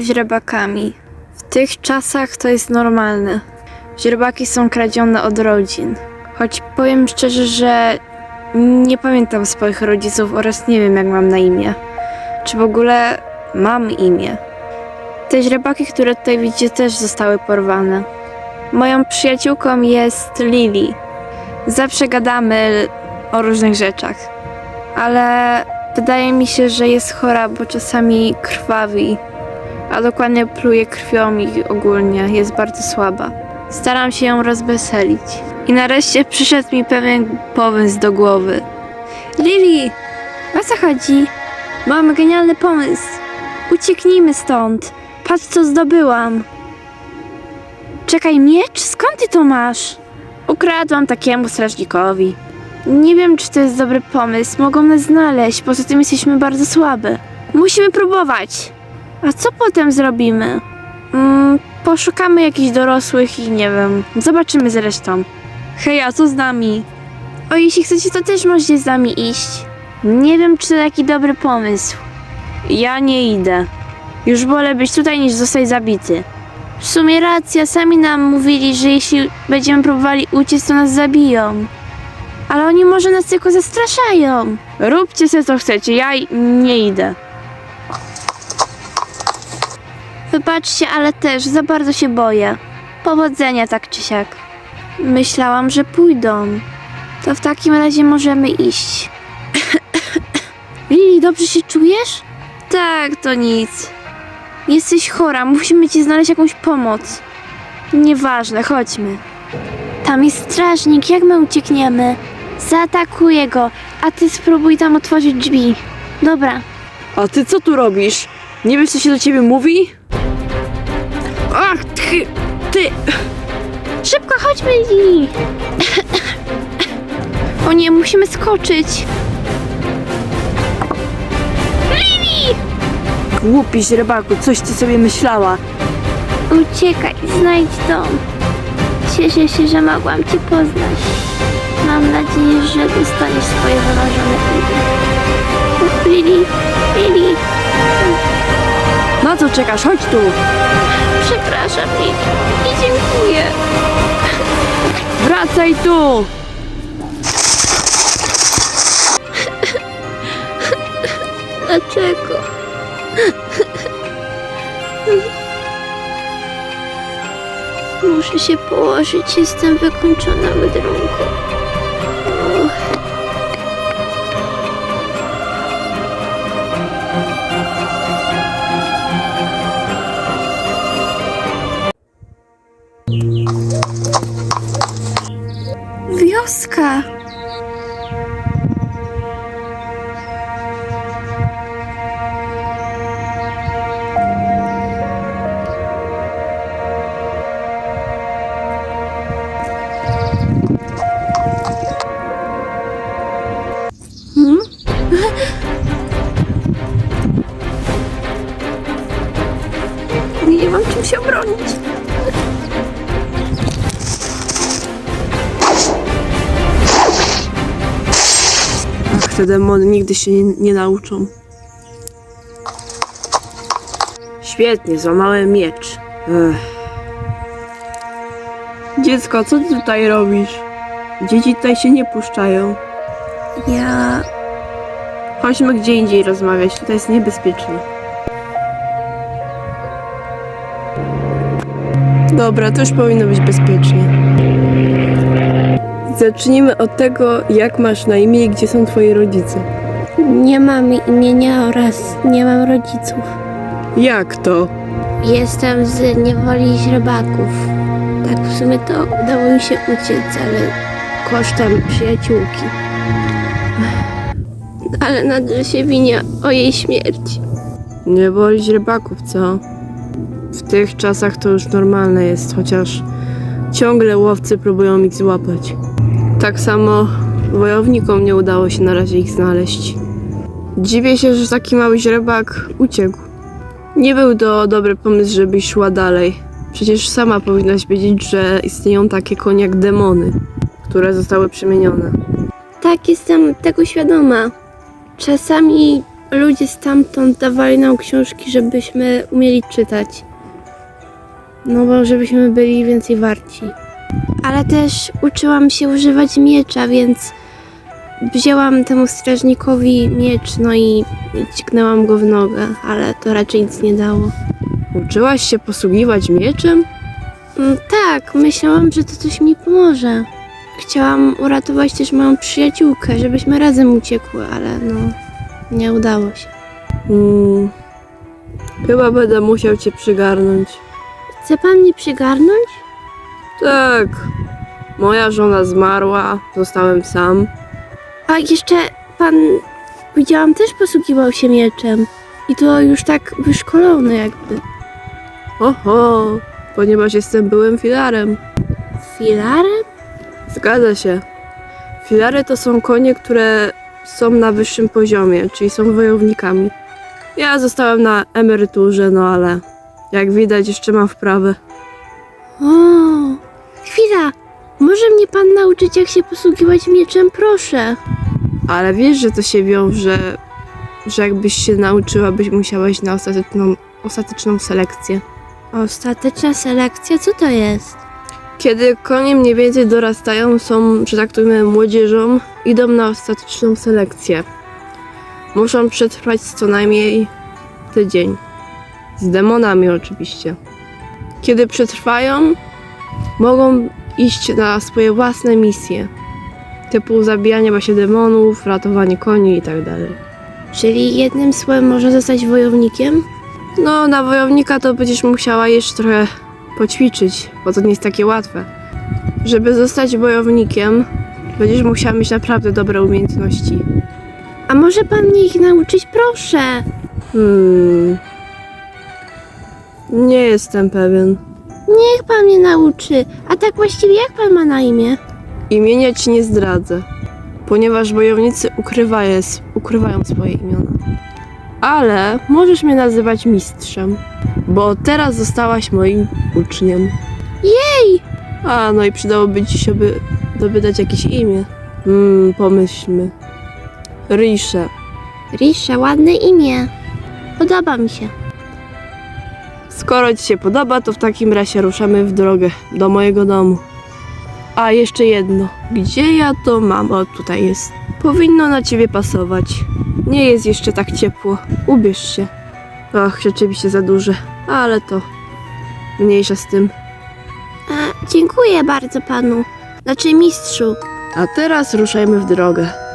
Handel źrebakami. W tych czasach to jest normalne. Źrebaki są kradzione od rodzin. Choć powiem szczerze, że nie pamiętam swoich rodziców oraz nie wiem, jak mam na imię. Czy w ogóle mam imię. Te źrebaki, które tutaj widzicie, też zostały porwane. Moją przyjaciółką jest Lily. Zawsze gadamy o różnych rzeczach, ale wydaje mi się, że jest chora, bo czasami krwawi, a dokładnie pluje krwią i ogólnie jest bardzo słaba. Staram się ją rozweselić. I nareszcie przyszedł mi pewien pomysł do głowy. Lily, o co chodzi? Mam genialny pomysł. Ucieknijmy stąd. Patrz, co zdobyłam. Czekaj, miecz? Skąd ty to masz? Ukradłam takiemu strażnikowi. Nie wiem, czy to jest dobry pomysł. Mogą nas znaleźć, poza tym jesteśmy bardzo słabe. Musimy próbować. A co potem zrobimy? Mm, poszukamy jakichś dorosłych i nie wiem. Zobaczymy zresztą. Hej, a co z nami? O, jeśli chcecie, to też możecie z nami iść. Nie wiem, czy to taki dobry pomysł. Ja nie idę. Już wolę być tutaj, niż zostać zabity. W sumie racja, sami nam mówili, że jeśli będziemy próbowali uciec, to nas zabiją. Ale oni może nas tylko zastraszają. Róbcie sobie co chcecie, ja nie idę. Wybaczcie, ale też za bardzo się boję. Powodzenia tak czy siak. Myślałam, że pójdą. To w takim razie możemy iść. Lili, dobrze się czujesz? Tak, to nic. Jesteś chora, musimy ci znaleźć jakąś pomoc. Nieważne, chodźmy. Tam jest strażnik, jak my uciekniemy? Zaatakuję go, a ty spróbuj tam otworzyć drzwi. Dobra. A ty co tu robisz? Nie wiesz, co się do ciebie mówi? Ach, ty, ty! Szybko chodźmy, o nie, musimy skoczyć. Lili! Głupi źrebaku, coś ty sobie myślała. Uciekaj, znajdź dom. Cieszę się, że mogłam cię poznać. Mam nadzieję, że dostaniesz swoje wymarzone co czekasz? Chodź tu! przepraszam, Lili. I dziękuję. Wracaj tu! Dlaczego? Muszę się położyć, jestem wykończona wydrunką. Nie mam czym się obronić. Ach, te demony nigdy się nie, nie nauczą. Świetnie, złamałem miecz. Ech. Dziecko, co ty tutaj robisz? Dzieci tutaj się nie puszczają. Ja Chodźmy gdzie indziej rozmawiać, tutaj jest niebezpieczne. Dobra, to już powinno być bezpiecznie. Zacznijmy od tego, jak masz na imię i gdzie są twoi rodzice. nie mam imienia oraz nie mam rodziców. Jak to? Jestem z niewoli źrebaków. Tak w sumie to udało mi się uciec, ale kosztem przyjaciółki. Ale nadal się winia o jej śmierci. Nie boli źrebaków, co? W tych czasach to już normalne jest, chociaż ciągle łowcy próbują ich złapać. Tak samo wojownikom nie udało się na razie ich znaleźć. Dziwię się, że taki mały źrebak uciekł. Nie był to dobry pomysł, żebyś szła dalej. Przecież sama powinnaś wiedzieć, że istnieją takie konie jak demony, które zostały przemienione. Tak, jestem tego świadoma. Czasami ludzie stamtąd dawali nam książki, żebyśmy umieli czytać. No bo żebyśmy byli więcej warci. Ale też uczyłam się używać miecza, więc wzięłam temu strażnikowi miecz, no i dźgnęłam go w nogę, ale to raczej nic nie dało. Uczyłaś się posługiwać mieczem? Mm, Tak, myślałam, że to coś mi pomoże. Chciałam uratować też moją przyjaciółkę, żebyśmy razem uciekły, ale no, nie udało się. Hmm. Chyba będę musiał cię przygarnąć. Chce pan mnie przygarnąć? Tak. Moja żona zmarła, zostałem sam. A jeszcze pan, widziałam, też posługiwał się mieczem. I to już tak wyszkolony jakby. Oho, ponieważ jestem byłym filarem. Filarem? Zgadza się. Filary to są konie, które są na wyższym poziomie, czyli są wojownikami. Ja zostałem na emeryturze, no ale jak widać jeszcze mam wprawę. O, chwila. Może mnie pan nauczyć, jak się posługiwać mieczem, proszę. Ale wiesz, że to się wiąże, że jakbyś się nauczyła, byś musiała iść na ostateczną, ostateczną selekcję. Ostateczna selekcja, co to jest? Kiedy konie mniej więcej dorastają, są, że tak to młodzieżą, idą na ostateczną selekcję. Muszą przetrwać co najmniej tydzień. Z demonami oczywiście. Kiedy przetrwają, mogą iść na swoje własne misje. Typu zabijanie właśnie demonów, ratowanie koni i tak dalej. Czyli jednym słowem może zostać wojownikiem? No, na wojownika to będziesz musiała jeszcze trochę poćwiczyć, bo to nie jest takie łatwe. Żeby zostać wojownikiem, będziesz musiała mieć naprawdę dobre umiejętności. A może pan mnie ich nauczyć, proszę? Hmm. Nie jestem pewien. Niech pan mnie nauczy. A tak właściwie jak pan ma na imię? Imienia ci nie zdradzę, ponieważ wojownicy ukrywają, ukrywają swoje imiona. Ale możesz mnie nazywać mistrzem, bo teraz zostałaś moim uczniem. Jej! A, no i przydałoby ci się by jakieś imię. Hmm, pomyślmy. Risze. Risza, ładne imię. Podoba mi się. Skoro ci się podoba, to w takim razie ruszamy w drogę do mojego domu. A jeszcze jedno. Gdzie ja to mam? O, tutaj jest. Powinno na ciebie pasować. Nie jest jeszcze tak ciepło. Ubierz się. Och, rzeczywiście za duże. Ale to mniejsza z tym. A, dziękuję bardzo panu. Znaczy mistrzu. A teraz ruszajmy w drogę.